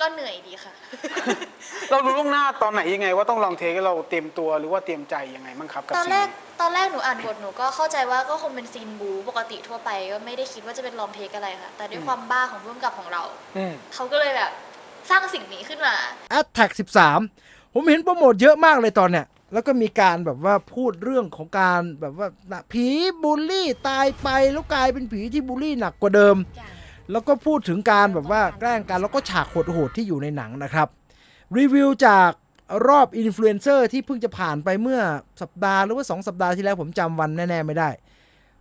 ก็เหนื่อยดีค่ะ เรารู้ล่วงหน้าตอนไหนยังไง ว่าต้องลองเทคให้เราเตรียมตัวหรือว่าเตรียมใจยังไงบ้างครับกับตอนซีนแรกนี้ตอนแรกหนูอ่านบทหนูก็เข้าใจว่าก็คงเป็นซีนบูปกติทั่วไปก็ไม่ได้คิดว่าจะเป็นลองเทคอะไรค่ะ แต่ด้วยความบ้าของร่วมกับของเรา อืม เขาก็เลยแบบสร้างสิ่งนี้ขึ้นมา a t t a c 13 ผมเห็นโปรโมทเยอะมากเลยตอนเนี้ย แล้วก็มีการแบบว่าพูดเรื่องของการแบบว่าน่ะผีบูลลี่ตายไปแล้วกลายเป็นผีที่บูลลี่หนักกว่าเดิม แล้วก็พูดถึงการแบบว่าแกล้งกันแล้วก็ฉากโหดๆที่อยู่ในหนังนะครับ รีวิวจากรอบอินฟลูเอนเซอร์ที่เพิ่งจะผ่านไปเมื่อสัปดาห์หรือว่า 2 สัปดาห์ที่แล้วผมจำวันแน่ ๆ ไม่ได้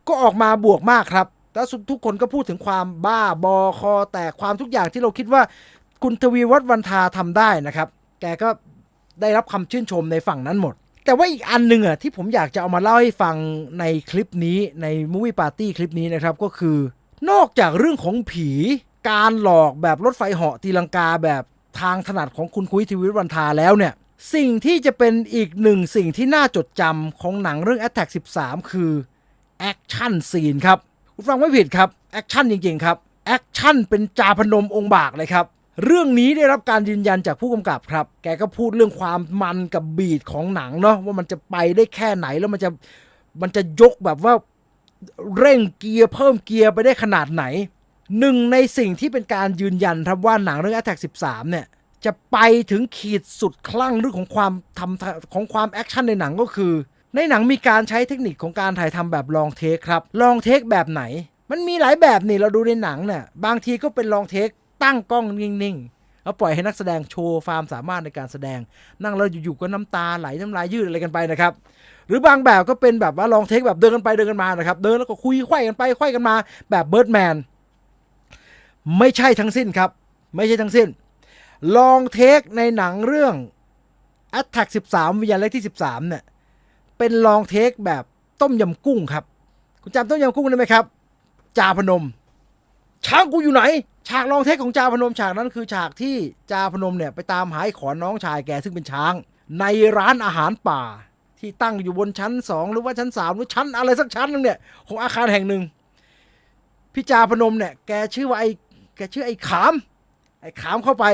ก็ออกมาบวกมากครับแล้วทุกคนก็พูดถึงความบ้าบอคอ แต่ความทุกอย่างที่เราคิดว่าคุณทวีวัฒน์วันทาทำได้นะครับ แกก็ได้รับคำชื่นชมในฝั่งนั้นหมด แต่ว่าอีกอันหนึ่งอะที่ผมอยากจะเอามาเล่าให้ฟังในคลิปนี้ในมูวี่ปาร์ตี้คลิปนี้นะครับก็คือ นอกจากเรื่องของผีการหลอกแบบรถไฟเหาะตีลังกาแบบทางถนัดของคุณคุยทวิตวันทาแล้วเนี่ย สิ่งที่จะเป็นอีกหนึ่งสิ่งที่น่าจดจำของหนังเรื่อง Attack 13 คือแอคชั่นซีนครับ คุณฟังไม่ผิดครับแอคชั่นจริงๆครับแอคชั่นเป็นจาพนมองค์บากเลยครับ เรื่องนี้ได้รับการยืนยันจากผู้กำกับครับ แกก็พูดเรื่องความมันกับบีดของหนังเนาะว่ามันจะไปได้แค่ไหนแล้วมันจะมันจะยกแบบว่า เร่งเกียร์เพิ่มเกียร์ไปได้ขนาดไหน หนึ่งในสิ่งที่เป็นการยืนยันครับว่าหนังเรื่อง Attack 13 เนี่ย จะไปถึงขีดสุดคลั่งเรื่องของความทำของความแอคชั่นในหนังก็คือ ในหนังมีการใช้เทคนิคของการถ่ายทำแบบลองเทคครับลองเทคแบบไหน มันมีหลายแบบนี่เราดูในหนังเนี่ยบางทีก็เป็นลองเทคตั้งกล้องนิ่งๆแล้วปล่อยให้นักแสดงโชว์ความสามารถในการแสดง นั่งแล้วอยู่ๆก็น้ำตาไหลน้ำลายยืดอะไรกันไปนะครับ หรือบางแบบก็เป็นแบบว่าลองเทคแบบเดินกันไปเดินกันมานะครับ เดินแล้วก็คุยไขว้กันไปไขว้กันมา แบบเบิร์ดแมนไม่ใช่ทั้งสิ้นครับ ไม่ใช่ทั้งสิ้น ลองเทคในหนังเรื่อง Attack 13 วิญญาณเล็กที่ 13 เนี่ย เป็นลองเทคแบบต้มยำกุ้งครับ คุณจำต้มยำกุ้งได้ไหมครับ จาพนม ช้างกูอยู่ไหน ฉากลองเทคของจาพนมฉากนั้นคือฉากที่จาพนมเนี่ยไปตามหาไอ้ขอนน้องชายแกซึ่งเป็นช้าง ในร้านอาหารป่า ที่ตั้งอยู่บนชั้น 2 หรือว่าชั้น 3 หรือชั้นอะไรสักชั้นหนึงเนี่ยของอาคารแห่งหนึ่งพี่จาพนมเนี่ยแกชื่อว่าไอ้แกชื่อไอ้ขาม ไอ้ขามเข้าไป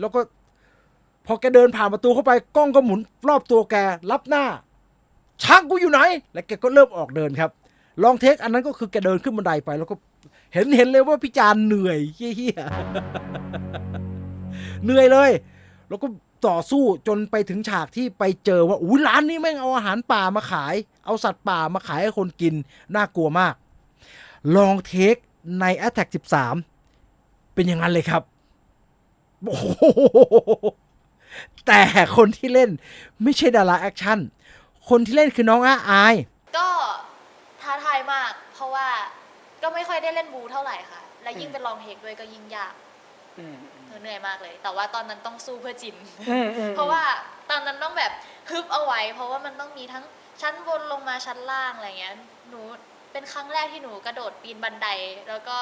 แล้วก็พอแกเดินผ่านประตูเข้าไปกล้องก็หมุนรอบตัวแกรับหน้าช้างกูอยู่ไหน แล้วแกก็เริ่มออกเดินครับลองเทคอันนั้นก็คือแกเดินขึ้นบันไดไปแล้วก็เห็นเห็นเลยว่าพี่จานเหนื่อยเฮี้ยเหนื่อยเลย แล้วก็ ต่อสู้จนไปถึงฉากที่ไปเจอว่าอุ้ยร้านนี้แม่งเอาอาหารป่ามาขาย เอาสัตว์ป่ามาขายให้คนกิน น่ากลัวมาก ลองเทคใน Attack 13 เป็นอย่างนั้นเลยครับโอ้โหแต่คนที่เล่นไม่ใช่ดาราแอคชั่น คนที่เล่นคือน้องอาอาย ก็ท้าทายมาก เพราะว่าก็ไม่ค่อยได้เล่นบูเท่าไหร่ค่ะ และยิ่งเป็นลองเทคด้วยก็ยิ่งยากอืม หนูเหนื่อยมากเลย แต่ว่าตอนนั้นต้องสู้เพื่อจิน อืมอืม เพราะว่าตอนนั้นต้องแบบฮึบเอาไว้ เพราะว่ามันต้องมีทั้งชั้นบนลงมาชั้นล่างอะไรเงี้ย หนูเป็นครั้งแรกที่หนูกระโดดปีนบันได แล้วก็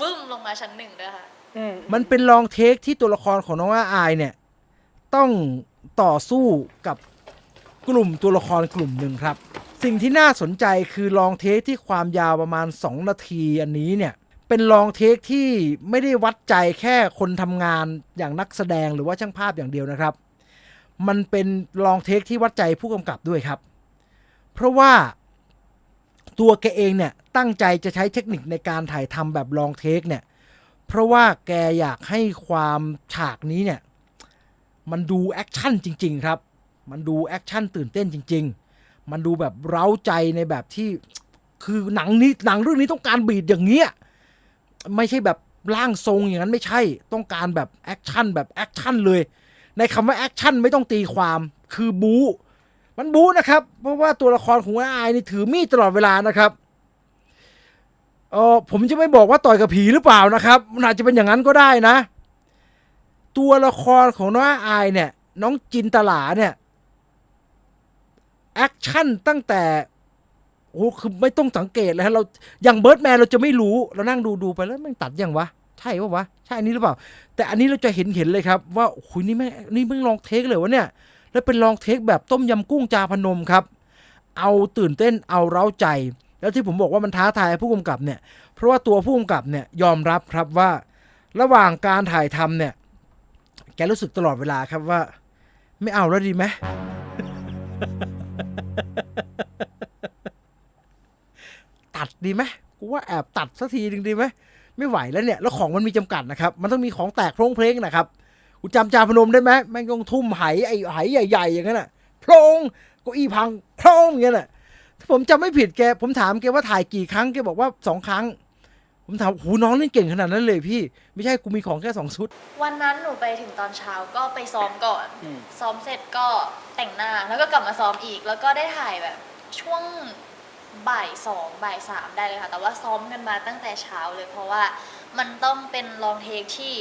บึ้มลงมาชั้นหนึ่งด้วยค่ะ อืมมันเป็นลองเทคที่ตัวละครของน้องอาอายเนี่ย ต้องต่อสู้กับกลุ่มตัวละครกลุ่มหนึ่งครับ สิ่งที่น่าสนใจคือลองเทคที่ความยาวประมาณ 2 นาทีอันนี้เนี่ย เป็นลองเทคที่ไม่ได้วัดใจแค่คนทำงานอย่างนักแสดงหรือว่าช่างภาพอย่างเดียวนะครับ มันเป็นลองเทคที่วัดใจผู้กำกับด้วยครับ เพราะว่าตัวแกเองเนี่ยตั้งใจจะใช้เทคนิคในการถ่ายทำแบบลองเทคเนี่ย เพราะว่าแกอยากให้ความฉากนี้เนี่ย มันดูแอคชั่นจริง ๆ ครับ มันดูแอคชั่นตื่นเต้นจริง ๆ มันดูแบบเร้าใจในแบบที่คือหนังนี้หนังเรื่องนี้ต้องการบีดอย่างเงี้ย ไม่ใช่แบบร่างทรงอย่างนั้นไม่ใช่ต้องการแบบแอคชั่นแบบแอคชั่นเลย ในคำว่าแอคชั่นไม่ต้องตีความคือบู๊มันบู๊นะครับ เพราะว่าตัวละครของอาอายนี่ถือมีดตลอดเวลานะครับเออผมจะไม่บอกว่าต่อยกับผีหรือเปล่านะครับมันอาจจะเป็นอย่างนั้นก็ได้นะ ตัวละครของน้องอายเนี่ย น้องจินตลาเนี่ยแอคชั่นตั้งแต่ โอ้คือไม่ต้องสังเกตเลยฮะเราอย่างเบิร์ดแมนเราจะไม่รู้เรานั่งดูดูไปแล้วมันตัดยังวะใช่ปะวะใช่อันนี้หรือเปล่า แต่อันนี้เราจะเห็นเห็นเลยครับ ว่าโอ้โหนี่แม่นี่ม่งลองเทคเลยวะเนี่ยแล้วเป็นลองเทคแบบต้มยำกุ้งจาพนมครับ เอาตื่นเต้นเอาเร้าใจ แล้วที่ผมบอกว่ามันท้าทายผู้กำกับเนี่ย เพราะว่าตัวผู้กำกับเนี่ยยอมรับครับว่า ระหว่างการถ่ายทำเนี่ย แกรู้สึกตลอดเวลาครับว่า ไม่เอาแล้วดีไหม ตัดดีไหมกูว่าแอบตัดสักทีหนึ่งดีไหมไม่ไหวแล้วเนี่ย แล้วของมันมีจำกัดนะครับ มันต้องมีของแตกโพรงเพลงนะครับกูจำจาพนมได้ไหมแม่งต้องทุ่มไหไอ้ไหใหญ่ ๆ อย่างนั้นน่ะโพรงเก็อีพังโพรงอย่างนั้นน่ะถ้าผมจำไม่ผิดแก ผมถามแกว่าถ่ายกี่ครั้งแกบอกว่าสองครั้ง ผมถามหูน้องเล่นเก่งขนาดนั้นเลยพี่ ไม่ใช่กูมีของแค่สองชุด วันนั้นหนูไปถึงตอนเช้าก็ไปซ้อมก่อนอืมซ้อมเสร็จก็แต่งหน้าแล้วก็กลับมาซ้อมอีก แล้วก็ได้ถ่ายแบบช่วง บ่ายสองบ่ายสามได้เลยค่ะ แต่ว่าซ้อมกันมาตั้งแต่เช้าเลยเพราะว่ามันต้องเป็นลองเทคที่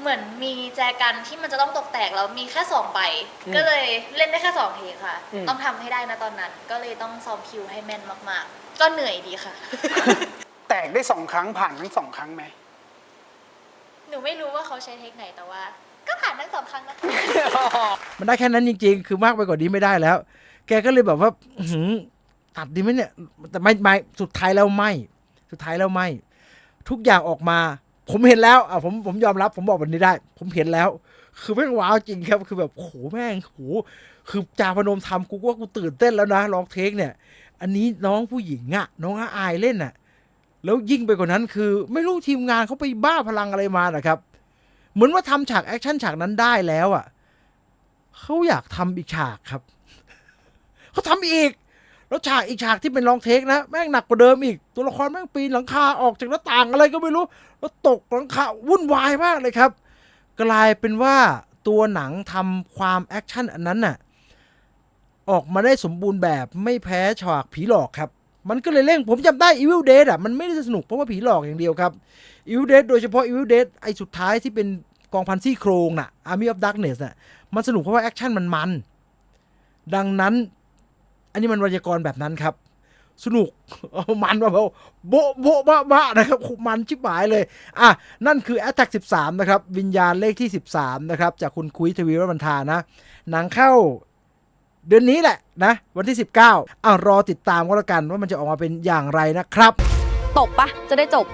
เหมือนมีแจกันที่มันจะต้องตกแตกแล้วมีแค่สองใบอืมก็เลยเล่นได้แค่สองเทคค่ะ อืม ต้องทำให้ได้นะตอนนั้น ก็เลยต้องซ้อมคิวให้แม่นมากๆ ก็เหนื่อยดีค่ะ แตกได้สองครั้งผ่านทั้งสองครั้งไหม หนูไม่รู้ว่าเขาใช้เทคไหนแต่ว่า ก็ผ่านทั้งสองครั้งนะคะ มันได้แค่นั้นจริง ๆ คือมากไปกว่านี้ไม่ได้แล้ว แกก็เลยแบบว่าอื้อหือ ตัดดีไหมเนี่ยแต่ไม่ไม่สุดท้ายแล้วไม่ สุดท้ายแล้วไม่ ทุกอย่างออกมา ผมเห็นแล้วอะผมผมยอมรับ ผมบอกแบบนี้ได้ ผมเห็นแล้ว คือแม่งว้าวจริงครับ คือแบบโอ้โหแม่งโอ้โหคือจาพนมทำกูว่ากูตื่นเต้นแล้วนะลองเทคเนี่ย อันนี้น้องผู้หญิงอะน้องอาอายเล่นอะแล้วยิ่งไปกว่านั้นคือ ไม่รู้ทีมงานเขาไปบ้าพลังอะไรมานะครับ เหมือนว่าทำฉากแอคชั่นฉากนั้นได้แล้วอะเขาอยากทำอีกฉากครับเขาทำอีก แล้วฉากอีกฉากที่เป็นลองเทคนะ แม่งหนักกว่าเดิมอีก ตัวละครแม่งปีนหลังคาออกจากหน้าต่างอะไรก็ไม่รู้ แล้วตกหลังคาวุ่นวายมากเลยครับ กลายเป็นว่าตัวหนังทำความแอคชั่นอันนั้นน่ะออกมาได้สมบูรณ์แบบไม่แพ้ฉากผีหลอกครับ มันก็เลยเร่งผมจำได้ Evil Dead อะมันไม่ได้สนุกเพราะว่าผีหลอกอย่างเดียวครับ Evil Dead โดยเฉพาะ Evil Dead ไอ้สุดท้ายที่เป็นกองพันซี่โครงน่ะ Army of Darkness น่ะมันสนุกเพราะว่าแอคชั่นมันมัน ดังนั้น อันนี้มันวยากรณ์แบบนั้นครับ สนุกมันมาเบาโบโบะบะบะนะครับมันชิบหายเลย อะ นั่นคือ Attack 13 นะครับ วิญญาณเลขที่ 13 นะครับ จากคุณคุยทวีรบันทานะ หนังเข้าเดือนนี้แหละนะ วันที่ 19อะรอติดตามก็แล้วกันว่ามันจะออกมาเป็นอย่างไรนะครับ ตบปะจะได้จบ